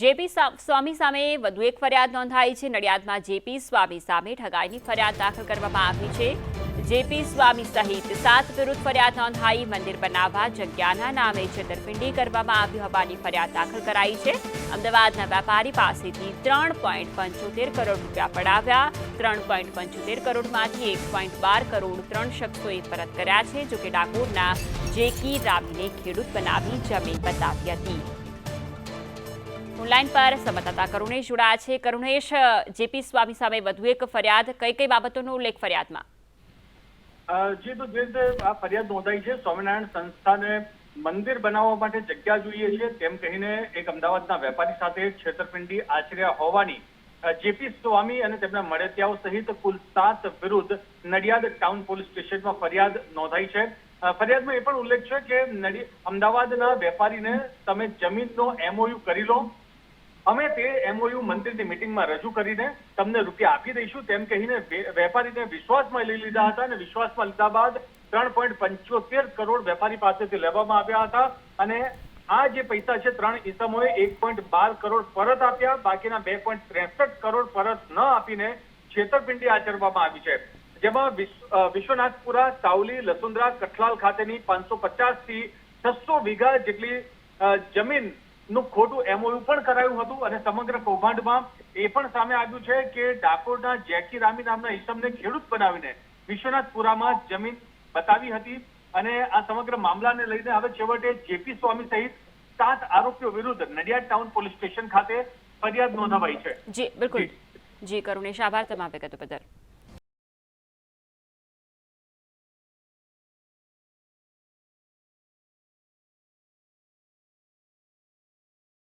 JP સ્વામી સામે વધુ એક ફરિયાદ નોંધાઈ છે. નડિયાદમાં જેપી સ્વામી સામે ઠગાઈની ફરિયાદ દાખલ કરવામાં આવી છે. જેપી સ્વામી સહિત સાત વિરુદ્ધ ફરિયાદ નોંધાઈ. મંદિર બનાવવા જગ્યાના નામે છેતરપિંડી કરવામાં આવી હોવાની ફરિયાદ દાખલ કરાઈ છે. અમદાવાદના વેપારી પાસેથી ત્રણ પોઈન્ટ પંચોતેર કરોડ રૂપિયા પડાવ્યા. ત્રણ પોઈન્ટ પંચોતેર કરોડમાંથી એક પોઈન્ટ બાર કરોડ ત્રણ શખ્સોએ પરત કર્યા છે, જોકે ડાકોરના જેકી રામીને ખેડૂત બનાવી જમીન બતાવી હતી. ઓનલાઈન પર સંવાદદાતા કરુણેશ જોડાયા છે. કરુણેશ જેપી સ્વામી સામે વધુ એક ફરિયાદ, કઈ કઈ બાબતોનો ઉલ્લેખ ફરિયાદમાં? જે, તો આ ફરિયાદ નોંધાઈ છે. સ્વામિનારાયણ સંસ્થાને મંદિર બનાવવા માટે જગ્યા જોઈએ છે. તેમ કહીને એક અમદાવાદના વેપારી સાથે છેતરપિંડી આચર્યા હોવાની જેપી સ્વામી અને તેમના મળતિયાઓ સહિત કુલ સાત વિરુદ્ધ નડિયાદ ટાઉન પોલીસ સ્ટેશનમાં ફરિયાદ નોંધાઈ છે. ફરિયાદમાં એ પણ ઉલ્લેખ છે કે અમદાવાદના વેપારીને તમે જમીનનો એમઓયુ કરી લો. અમે તે એમઓયુ મંત્રીની મિટિંગમાં રજૂ કરીને તમને રૂપિયા આપી દઈશું, તેમ કહીને વેપારીને વિશ્વાસમાં લઈ લીધા હતા અને વિશ્વાસમાં લીધા બાદ ત્રણ પોઈન્ટ પંચોતેર કરોડ વેપારી પાસેથી લેવામાં આવ્યા હતા અને આ જે પૈસા છે, ત્રણ ઇસમોએ એક પોઈન્ટ બાર કરોડ પરત આપ્યા, બાકીના બે પોઈન્ટ ત્રેસઠ કરોડ પરત ન આપીને છેતરપિંડી આચરવામાં આવી છે. જેમાં વિશ્વનાથપુરા, સાવલી, લસુંદરા, કઠલાલ ખાતેની પાંચસો પચાસથી છસો વીઘા જેટલી જમીન નું ખોટું એમઓયુ પણ કરાયું હતું અને સમગ્ર કૌભાંડમાં એ પણ સામે આવ્યું છે કે ડાકોરના જેકી રામી નામના ઈસમને ખેડૂત બનાવીને વિશ્વનાથપુરામાં જમીન બતાવી હતી અને આ સમગ્ર મામલાને લઈને હવે છેવટે જેપી સ્વામી સહિત સાત આરોપીઓ વિરુદ્ધ નડિયાદ ટાઉન પોલીસ સ્ટેશન ખાતે ફરિયાદ નોંધાવાઈ છે. જી, બિલકુલ. જી, કરુણેશ, આભાર તમામ વિગતો બદલ.